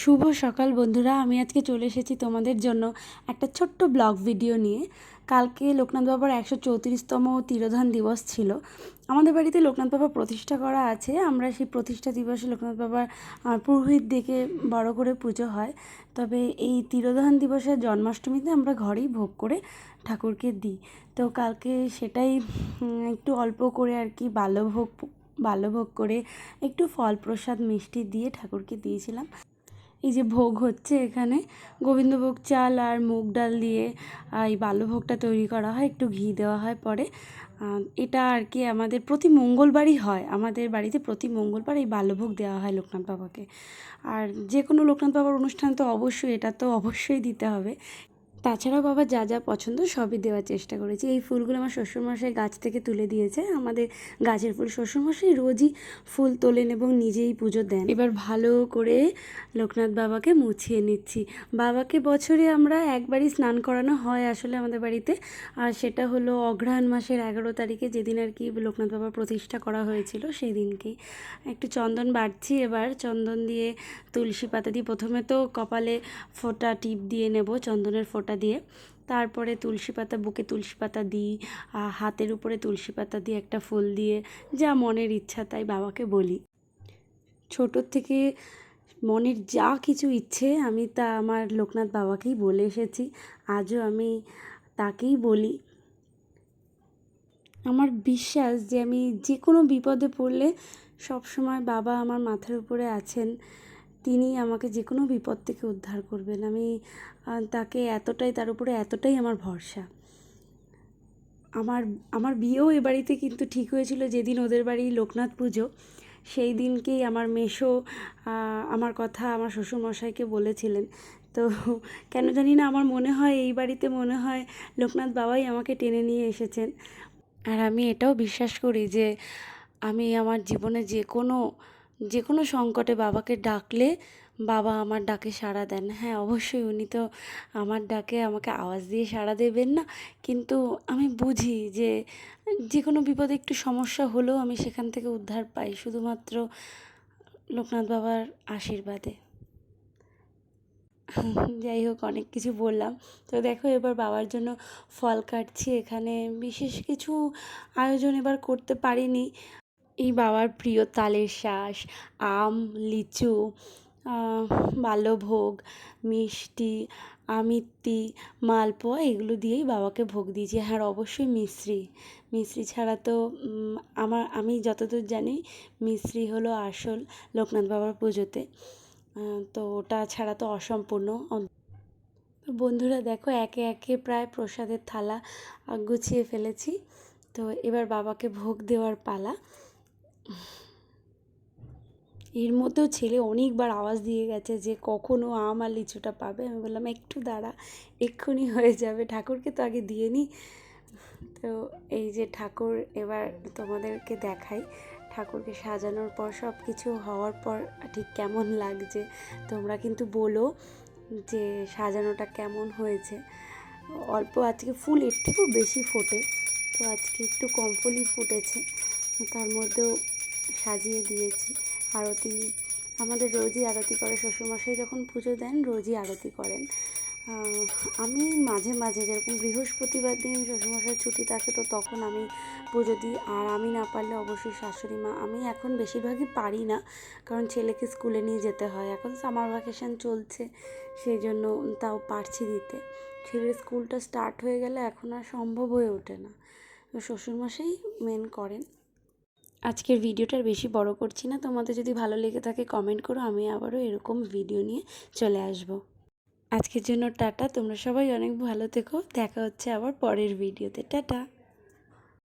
শুভ সকাল বন্ধুরা, আমি আজকে চলে এসেছি তোমাদের জন্য একটা ছোট্ট ব্লগ ভিডিও নিয়ে। কালকে লোকনাথ বাবার একশো চৌত্রিশতম তিরোধান দিবস ছিল। আমাদের বাড়িতে লোকনাথ বাবা প্রতিষ্ঠা করা আছে। আমরা সেই প্রতিষ্ঠা দিবসে লোকনাথ বাবার পুরোহিত দেখে বড় করে পুজো হয়। তবে এই তিরোধান দিবসের জন্মাষ্টমীতে আমরা ঘরেই ভোগ করে ঠাকুরকে দিই। তো কালকে সেটাই একটু অল্প করে আর কি বাল্যভোগ বাল্যভোগ করে একটু ফল প্রসাদ মিষ্টি দিয়ে ঠাকুরকে দিয়েছিলাম। এই যে ভোগ হচ্ছে এখানে, গোবিন্দভোগ চাল আর মুগ ডাল দিয়ে এই বাল্যভোগটা তৈরি করা হয়, একটু ঘি দেওয়া হয় পরে। এটা আর কি আমাদের প্রতি মঙ্গলবারই হয়, আমাদের বাড়িতে প্রতি মঙ্গলবার এই বাল্যভোগ দেওয়া হয় লোকনাথ বাবাকে। আর যে কোনো লোকনাথ বাবার অনুষ্ঠান তো অবশ্যই, এটা তো অবশ্যই দিতে হবে। তাছাড়াও বাবা যা যা পছন্দ সবই দেওয়ার চেষ্টা করেছি। এই ফুলগুলো আমার শ্বশুরমশাই গাছ থেকে তুলে দিয়েছে। আমাদের গাছের ফুল শ্বশুরমশাই রোজই ফুল তোলেন এবং নিজেই পুজো দেন। এবার ভালো করে লোকনাথ বাবাকে মুছিয়ে নিচ্ছি। বাবাকে বছরে আমরা একবারই স্নান করানো হয় আসলে আমাদের বাড়িতে। আর সেটা হলো অঘ্রাণ মাসের এগারো তারিখে যেদিন আর কি লোকনাথ বাবার প্রতিষ্ঠা করা হয়েছিল সেই দিনকেই একটু চন্দন বাড়ছি এবার। চন্দন দিয়ে তুলসী পাতা দিয়ে প্রথমে তো কপালে ফোঁটা টিপ দিয়ে নেব, চন্দনের ফোঁটা দিয়ে। তারপরে তুলসী পাতা, বুকে তুলসী পাতা দিই হাতের উপরে তুলসী পাতা দিয়ে একটা ফুল দিয়ে, যা মনের ইচ্ছা তাই বাবাকে বলি। ছোটোর থেকে মনের যা কিছু ইচ্ছে আমি তা আমার লোকনাথ বাবাকেই বলে এসেছি, আজও আমি তাকেই বলি। আমার বিশ্বাস যে আমি যে কোনো বিপদে পড়লে সবসময় বাবা আমার মাথার উপরে আছেন। তিনি আমাকে যে কোনো বিপদ থেকে উদ্ধার করবেন। আমি তাকে এতটাই, তার উপরে এতটাই আমার ভরসা। আমার আমার বিয়েও এ বাড়িতে কিন্তু ঠিক হয়েছিল যেদিন ওদের বাড়ি লোকনাথ পুজো। সেই দিনকেই আমার মেশো আমার কথা আমার শ্বশুরমশাইকে বলেছিলেন। তো কেন জানি না, আমার মনে হয়, এই বাড়িতে মনে হয় লোকনাথ বাবাই আমাকে টেনে নিয়ে এসেছেন। আর আমি এটাও বিশ্বাস করি যে, আমি আমার জীবনে যে কোনো যে কোনো সংকটে বাবাকে ডাকলে বাবা আমার ডাকে সাড়া দেন। হ্যাঁ অবশ্যই উনি তো আমার ডাকে আমাকে আওয়াজ দিয়ে সাড়া দেবেন না। কিন্তু আমি বুঝি যে যে কোনো বিপদে একটু সমস্যা হলেও আমি সেখান থেকে উদ্ধার পাই শুধুমাত্র লোকনাথ বাবার আশীর্বাদে। যাই হোক, অনেক কিছু বললাম। তো দেখো, এবার বাবার জন্য ফল কাটছি এখানে। বিশেষ কিছু আয়োজন এবার করতে পারিনি। এই বাবার প্রিয় তালের শ্বাস, আম, লিচু বাল্যভোগ, মিষ্টি, আমিত্তি, মালপোয়া এগুলো দিয়েই বাবাকে ভোগ দিয়েছি। হ্যাঁ আর অবশ্যই মিশ্রি মিশ্রি ছাড়া তো আমার, আমি যতদূর জানি মিশ্রি হলো আসল লোকনাথ বাবার পুজোতে। তো ওটা ছাড়া তো অসম্পূর্ণ। বন্ধুরা দেখো, একে একে প্রায় প্রসাদের থালা গুছিয়ে ফেলেছি। তো এবার বাবাকে ভোগ দেওয়ার পালা। এর মধ্যেও ছেলে অনেকবার আওয়াজ দিয়ে গেছে যে কখনো আম আর লিচুটা পাবে? আমি বললাম, একটু দাঁড়া, এক্ষুনি হয়ে যাবে। ঠাকুরকে তো আগে দিয়ে নিই তো এই যে ঠাকুর, এবার তোমাদেরকে দেখাই। ঠাকুরকে সাজানোর পর সব কিছু হওয়ার পর, ঠিক কেমন লাগছে? তোমরা কিন্তু বলো যে সাজানোটা কেমন হয়েছে। অল্প আজকে ফুল, এর থেকেও বেশি ফোটে। তো আজকে একটু কম ফুলই ফুটেছে। তার মধ্যেও সাজিয়ে দিয়েছি। আরতি, আমাদের রোজই আরতি করে শ্বশুরমশাই। যখন পুজো দেন, রোজই আরতি করেন। আমি মাঝে মাঝে যেরকম বৃহস্পতিবার দিন শ্বশুরমশাই ছুটি থাকে, তো তখন আমি পুজো দিই। আর আমি না পারলে অবশ্যই শাশুড়ি মা, আমি এখন বেশিরভাগই পারি না। কারণ ছেলেকে স্কুলে নিয়ে যেতে হয়। এখন সামার ভ্যাকেশন চলছে, সেই জন্য তাও পারছি দিতে। ছেলের স্কুলটা স্টার্ট হয়ে গেলে এখন আর সম্ভব হয়ে ওঠে না। শ্বশুরমশাই মেন করেন। আজকের ভিডিওটার বেশি বড় করছি না। তোমাদের যদি ভালো লেগে থাকে কমেন্ট করো, আমি আবারও এরকম ভিডিও নিয়ে চলে আসব। আজকের জন্য টাটা। তোমরা সবাই অনেক ভালো থেকো। দেখা হচ্ছে আবার পরের ভিডিওতে টাটা।